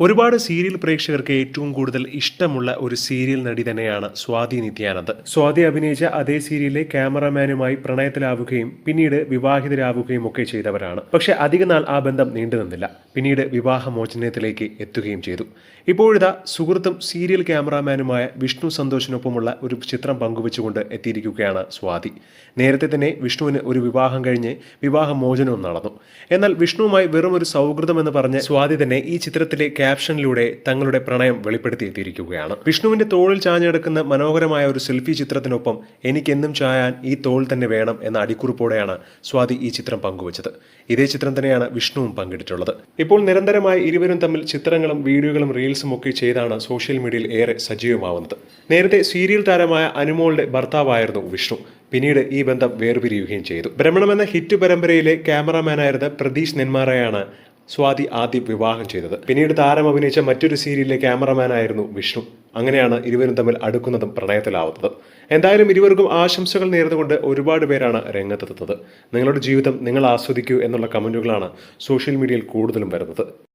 ഒരുപാട് സീരിയൽ പ്രേക്ഷകർക്ക് ഏറ്റവും കൂടുതൽ ഇഷ്ടമുള്ള ഒരു സീരിയൽ നടി തന്നെയാണ് സ്വാതി നിത്യാനന്ദ്. സ്വാതി അഭിനയിച്ച അതേ സീരിയലിലെ ക്യാമറമാനുമായി പ്രണയത്തിലാവുകയും പിന്നീട് വിവാഹിതരാവുകയും ഒക്കെ ചെയ്തവരാണ്. പക്ഷെ അധികനാൾ ആ ബന്ധം നീണ്ടുനിന്നില്ല പിന്നീട് വിവാഹമോചനത്തിലേക്ക് എത്തുകയും ചെയ്തു. ഇപ്പോഴിതാ സുഹൃത്തും സീരിയൽ ക്യാമറാമാനുമായ വിഷ്ണു സന്തോഷിനൊപ്പമുള്ള ഒരു ചിത്രം പങ്കുവെച്ചുകൊണ്ട് എത്തിയിരിക്കുകയാണ് സ്വാതി. നേരത്തെ തന്നെ വിഷ്ണുവിന് ഒരു വിവാഹം കഴിഞ്ഞ് വിവാഹമോചനവും നടന്നു. എന്നാൽ വിഷ്ണുവുമായി വെറും ഒരു സൗഹൃദം എന്ന് പറഞ്ഞ് സ്വാതി തന്നെ ഈ ചിത്രത്തിലെ ക്യാപ്ഷനിലൂടെ തങ്ങളുടെ പ്രണയം വെളിപ്പെടുത്തിയെത്തിയിരിക്കുകയാണ്. വിഷ്ണുവിന്റെ തോളിൽ ചാഞ്ഞെടുക്കുന്ന മനോഹരമായ ഒരു സെൽഫി ചിത്രത്തിനൊപ്പം എനിക്കെന്നും ചായാൻ ഈ തോൾ തന്നെ വേണം എന്ന അടിക്കുറിപ്പോടെയാണ് സ്വാതി ഈ ചിത്രം പങ്കുവച്ചത്. ഇതേ ചിത്രം തന്നെയാണ് വിഷ്ണുവും പങ്കിട്ടിട്ടുള്ളത്. ഇപ്പോൾ നിരന്തരമായി ഇരുവരും തമ്മിൽ ചിത്രങ്ങളും വീഡിയോകളും റീൽസും ഒക്കെ ചെയ്താണ് സോഷ്യൽ മീഡിയയിൽ ഏറെ സജീവമാവുന്നത്. നേരത്തെ സീരിയൽ താരമായ അനുമോളുടെ ഭർത്താവായിരുന്നു വിഷ്ണു. പിന്നീട് ഈ ബന്ധം വേർപിരിയുകയും ചെയ്തു. ഭ്രമണം എന്ന ഹിറ്റ് പരമ്പരയിലെ ക്യാമറാമാനായിരുന്ന പ്രതീഷ് നെന്മാറയാണ് സ്വാതി ആദ്യം വിവാഹം ചെയ്തത്. പിന്നീട് താരം അഭിനയിച്ച മറ്റൊരു സീരിയലിലെ ക്യാമറമാനായിരുന്നു വിഷ്ണു. അങ്ങനെയാണ് ഇരുവരും തമ്മിൽ അടുക്കുന്നതും പ്രണയത്തിലാവുന്നത്. എന്തായാലും ഇരുവർക്കും ആശംസകൾ നേർന്നുകൊണ്ട് ഒരുപാട് പേരാണ് രംഗത്തെത്തുന്നത്. നിങ്ങളുടെ ജീവിതം നിങ്ങൾ ആസ്വദിക്കൂ എന്നുള്ള കമന്റുകളാണ് സോഷ്യൽ മീഡിയയിൽ കൂടുതലും വരുന്നത്.